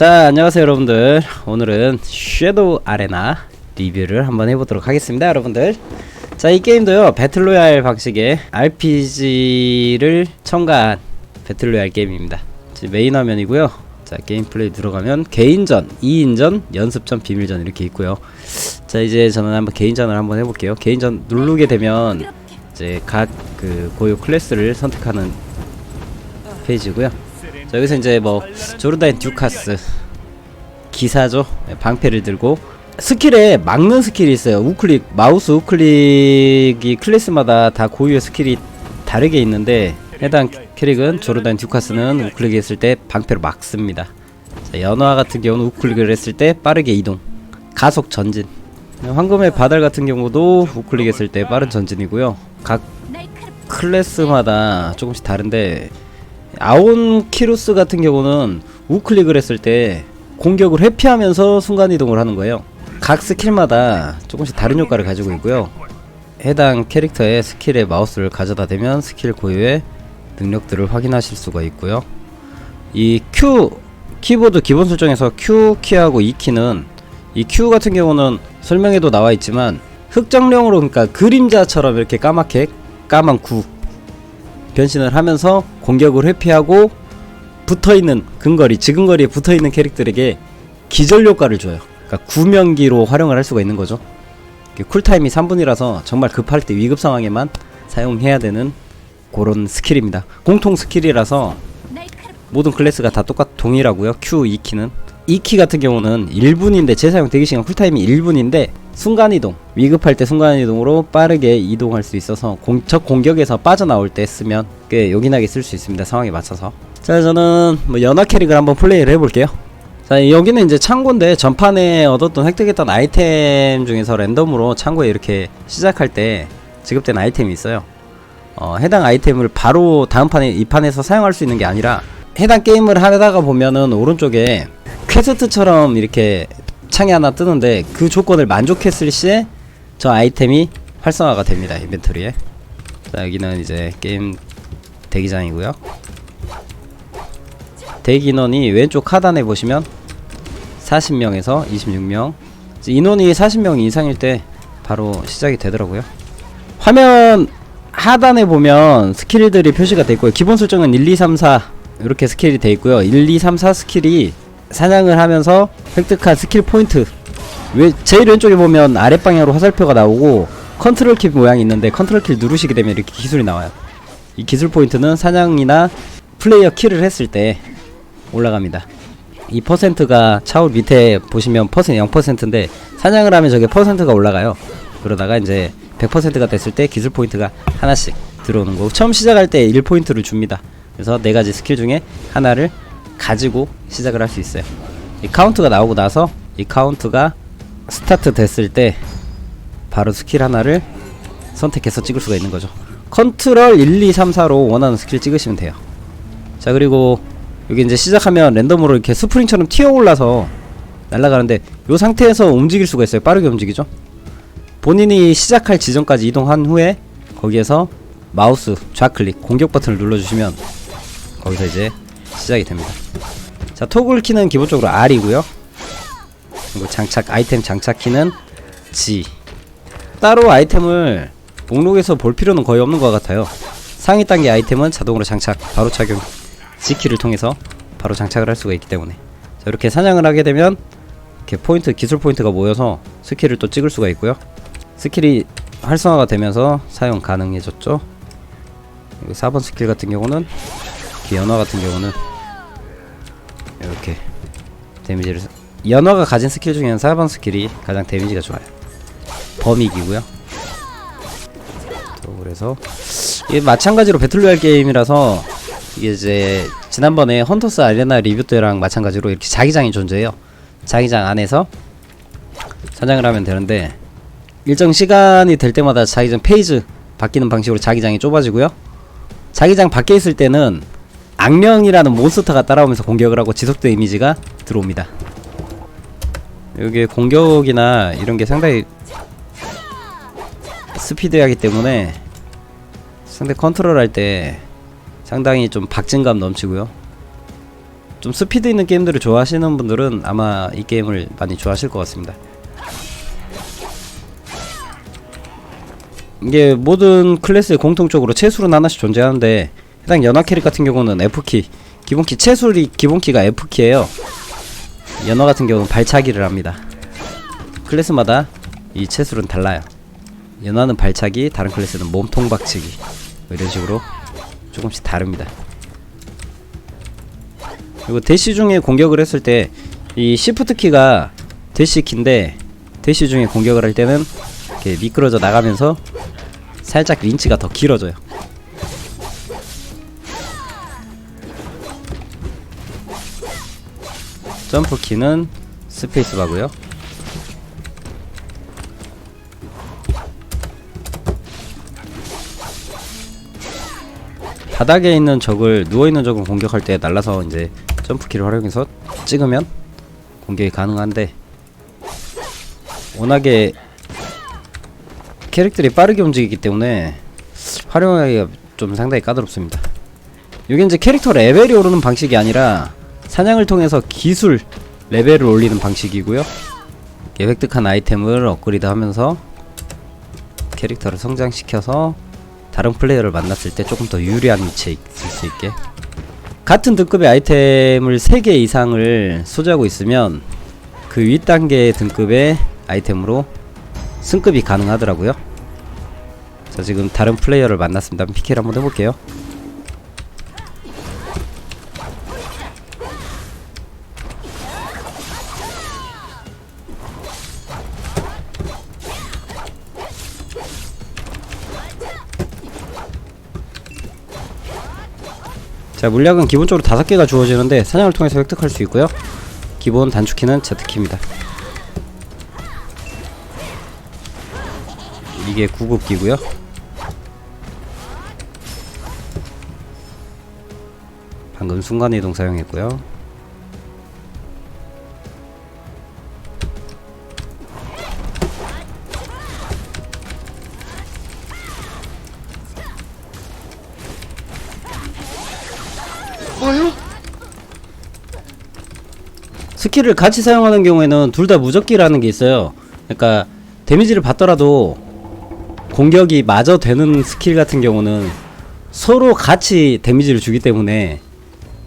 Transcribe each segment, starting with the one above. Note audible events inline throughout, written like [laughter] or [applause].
자 안녕하세요 여러분들. 오늘은 섀도우 아레나 리뷰를 한번 해보도록 하겠습니다 여러분들. 자 이 게임도요 배틀로얄 방식의 RPG를 첨가한 배틀로얄 게임입니다. 메인 화면이고요. 자 게임 플레이 들어가면 개인전, 2인전, 연습전, 비밀전 이렇게 있고요. 자 이제 저는 한번 개인전을 한번 해볼게요. 개인전 누르게 되면 이제 각 그 고유 클래스를 선택하는 페이지고요. 자 여기서 이제 뭐 조르다인 듀카스 기사죠. 네, 방패를 들고 스킬에 막는 스킬이 있어요. 우클릭 마우스 우클릭이 클래스마다 다 고유의 스킬이 다르게 있는데 해당 캐릭은 조르다인 듀카스는 우클릭 했을 때 방패로 막습니다. 자, 연화 같은 경우는 우클릭을 했을 때 빠르게 이동 가속 전진. 황금의 바달 같은 경우도 우클릭 했을 때 빠른 전진이고요. 각 클래스마다 조금씩 다른데 아온 키루스 같은 경우는 우클릭을 했을 때 공격을 회피하면서 순간이동을 하는 거예요. 각 스킬마다 조금씩 다른 효과를 가지고 있고요. 해당 캐릭터의 스킬의 마우스를 가져다 대면 스킬 고유의 능력들을 확인하실 수가 있고요. 이 Q 키보드 기본 설정에서 Q 키하고 E 키는 이 Q 같은 경우는 설명에도 나와 있지만 흑정령으로 그러니까 그림자처럼 이렇게 까맣게 까만 구 변신을 하면서 공격을 회피하고 붙어있는 근거리, 지근거리에 붙어있는 캐릭터에게 기절 효과를 줘요. 그러니까 구명기로 활용을 할 수가 있는 거죠. 쿨타임이 3분이라서 정말 급할 때 위급 상황에만 사용해야 되는 그런 스킬입니다. 공통 스킬이라서 모든 클래스가 다 똑같 동일하고요. Q 2키는 2키 같은 경우는 1분인데 재사용 대기시간 쿨타임이 1분인데 순간이동 위급할 때 순간이동으로 빠르게 이동할 수 있어서 공, 적 공격에서 빠져나올 때 쓰면 꽤 요긴하게 쓸 수 있습니다 상황에 맞춰서. 자 저는 뭐 연화 캐릭을 한번 플레이를 해볼게요. 자 여기는 이제 창고인데 전판에 얻었던 획득했던 아이템 중에서 랜덤으로 창고에 이렇게 시작할 때 지급된 아이템이 있어요. 어, 해당 아이템을 바로 다음 판에 이 판에서 사용할 수 있는 게 아니라 해당 게임을 하다가 보면은 오른쪽에 퀘스트처럼 이렇게 창이 하나 뜨는데 그 조건을 만족했을 시에 저 아이템이 활성화가 됩니다 인벤토리에. 자 여기는 이제 게임 대기장이고요. 대기 인원이 왼쪽 하단에 보시면 40명에서 26명. 인원이 40명 이상일 때 바로 시작이 되더라고요. 화면 하단에 보면 스킬들이 표시가 되어 있고요. 기본 설정은 1, 2, 3, 4 이렇게 스킬이 되어 있고요. 1, 2, 3, 4 스킬이 사냥을 하면서 획득한 스킬 포인트. 왜 제일 왼쪽에 보면 아랫방향으로 화살표가 나오고 컨트롤 키 모양이 있는데 컨트롤 키를 누르시게 되면 이렇게 기술이 나와요. 이 기술 포인트는 사냥이나 플레이어 킬을 했을 때 올라갑니다. 이 퍼센트가 차올 밑에 보시면 퍼센트 0%인데 사냥을 하면 저게 퍼센트가 올라가요. 그러다가 이제 100%가 됐을 때 기술 포인트가 하나씩 들어오는 거고 처음 시작할 때 1포인트를 줍니다. 그래서 네 가지 스킬 중에 하나를 가지고 시작을 할 수 있어요. 이 카운트가 나오고 나서 이 카운트가 스타트 됐을 때 바로 스킬 하나를 선택해서 찍을 수가 있는 거죠. 컨트롤 1, 2, 3, 4로 원하는 스킬 찍으시면 돼요. 자 그리고 여기 이제 시작하면 랜덤으로 이렇게 스프링처럼 튀어 올라서 날아가는데 이 상태에서 움직일 수가 있어요. 빠르게 움직이죠. 본인이 시작할 지점까지 이동한 후에 거기에서 마우스 좌클릭 공격 버튼을 눌러주시면 거기서 이제 시작이 됩니다. 자, 토글 키는 기본적으로 R이고요. 그리고 장착 아이템 장착 키는 G. 따로 아이템을 목록에서 볼 필요는 거의 없는 것 같아요. 상위 단계 아이템은 자동으로 장착, 바로 착용, G 키를 통해서 바로 장착을 할 수가 있기 때문에 자, 이렇게 사냥을 하게 되면 이렇게 포인트 기술 포인트가 모여서 스킬을 또 찍을 수가 있고요. 스킬이 활성화가 되면서 사용 가능해졌죠. 그리고 4번 스킬 같은 경우는 연화 같은 경우는 이렇게 데미지를 연화가 가진 스킬 중에는 4번 스킬이 가장 데미지가 좋아요. 범위기고요. 또 그래서 이게 마찬가지로 배틀로얄 게임이라서 이게 이제 지난번에 헌터스 아레나 리뷰 때랑 마찬가지로 이렇게 자기장이 존재해요. 자기장 안에서 사냥을 하면 되는데 일정 시간이 될 때마다 자기장 페이지 바뀌는 방식으로 자기장이 좁아지고요. 자기장 밖에 있을 때는 악령이라는 몬스터가 따라오면서 공격을 하고 지속된 이미지가 들어옵니다. 여기 공격이나 이런 게 상당히 스피드하기 때문에 상대 컨트롤 할 때 상당히 좀 박진감 넘치고요. 좀 스피드 있는 게임들을 좋아하시는 분들은 아마 이 게임을 많이 좋아하실 것 같습니다. 이게 모든 클래스에 공통적으로 채술은 하나씩 존재하는데 해당 연화 캐릭 같은 경우는 F키. 기본키 채술이 기본키가 F키예요. 연화 같은 경우는 발차기를 합니다. 클래스마다 이 채술은 달라요. 연화는 발차기 다른 클래스는 몸통 박치기. 뭐 이런 식으로 조금씩 다릅니다. 그리고 대시 중에 공격을 했을 때 이 시프트 키가 대시 키인데 대시 중에 공격을 할 때는 이렇게 미끄러져 나가면서 살짝 린치가 더 길어져요. 점프 키는 스페이스 바고요. 바닥에 있는 적을 누워 있는 적을 공격할 때 날라서 이제 점프 키를 활용해서 찍으면 공격이 가능한데 워낙에 캐릭터들이 빠르게 움직이기 때문에 활용하기가 좀 상당히 까다롭습니다. 이게 이제 캐릭터 레벨이 오르는 방식이 아니라 사냥을 통해서 기술 레벨을 올리는 방식이고요. 획득한 아이템을 업그레이드 하면서 캐릭터를 성장시켜서 다른 플레이어를 만났을 때 조금 더 유리한 위치에 있을 수 있게 같은 등급의 아이템을 3개 이상을 소지하고 있으면 그 윗단계 등급의 아이템으로 승급이 가능하더라고요. 자 지금 다른 플레이어를 만났습니다. PK를 한번 해볼게요. 자 물약은 기본적으로 다섯 개가 주어지는데 사냥을 통해서 획득할 수 있고요. 기본 단축키는 Z키입니다. 이게 구급기고요. 방금 순간이동 사용했고요. 스킬을 같이 사용하는 경우에는 둘 다 무적기라는 게 있어요. 그러니까 데미지를 받더라도 공격이 마저 되는 스킬 같은 경우는 서로 같이 데미지를 주기 때문에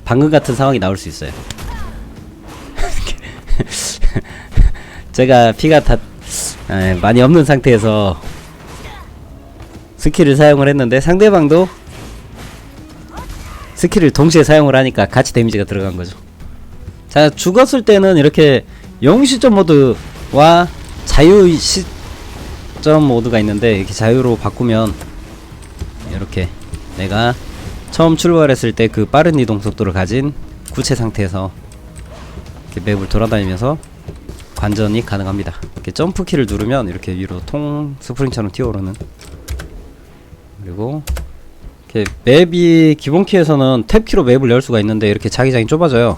방금 같은 상황이 나올 수 있어요. [laughs] 제가 피가 다 에, 많이 없는 상태에서 스킬을 사용을 했는데 상대방도 스킬을 동시에 사용을 하니까 같이 데미지가 들어간 거죠. 자 죽었을 때는 이렇게 영웅 시점 모드와 자유 시점 모드가 있는데 이렇게 자유로 바꾸면 이렇게 내가 처음 출발했을 때 그 빠른 이동 속도를 가진 구체 상태에서 이렇게 맵을 돌아다니면서 관전이 가능합니다. 이렇게 점프 키를 누르면 이렇게 위로 통 스프링처럼 튀어오르는 그리고 이렇게 맵이 기본 키에서는 탭 키로 맵을 열 수가 있는데 이렇게 자기장이 좁아져요.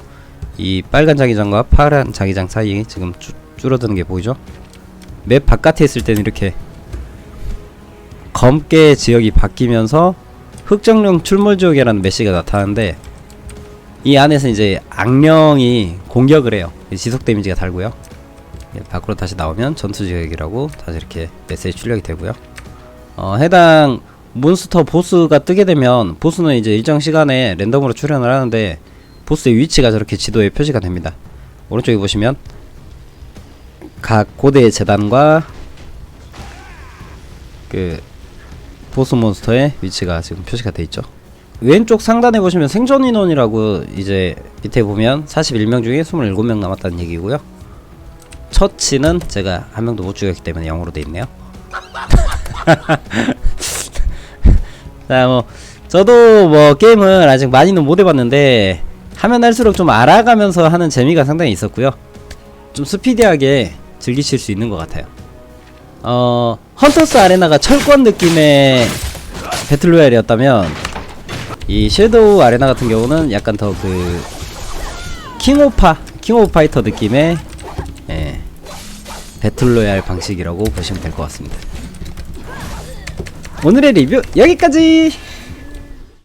이 빨간 자기장과 파란 자기장 사이 지금 쭈, 줄어드는 게 보이죠? 맵 바깥에 있을 때는 이렇게 검게 지역이 바뀌면서 흑정령 출몰 지역이라는 메시가 나타나는데 이 안에서 이제 악령이 공격을 해요. 지속 데미지가 달고요. 예, 밖으로 다시 나오면 전투 지역이라고 다시 이렇게 메시지 출력이 되고요. 어, 해당 몬스터 보스가 뜨게 되면 보스는 이제 일정 시간에 랜덤으로 출현을 하는데 보스의 위치가 저렇게 지도에 표시가 됩니다. 오른쪽에 보시면 각 고대의 재단과 그 보스 몬스터의 위치가 지금 표시가 돼 있죠. 왼쪽 상단에 보시면 생존 인원이라고 이제 밑에 보면 41명 중에 27명 남았다는 얘기고요. 처치는 제가 한 명도 못 죽였기 때문에 0으로 돼 있네요. [laughs] 자, 뭐 저도 뭐 게임을 아직 많이는 못 해봤는데 하면 할수록 좀 알아가면서 하는 재미가 상당히 있었고요. 좀 스피디하게 즐기실 수 있는 것 같아요. 어, 헌터스 아레나가 철권 느낌의 배틀로얄이었다면 이 섀도우 아레나 같은 경우는 약간 더 그 킹오파, 킹오브 파이터 느낌의 예, 배틀로얄 방식이라고 보시면 될 것 같습니다. 오늘의 리뷰 여기까지!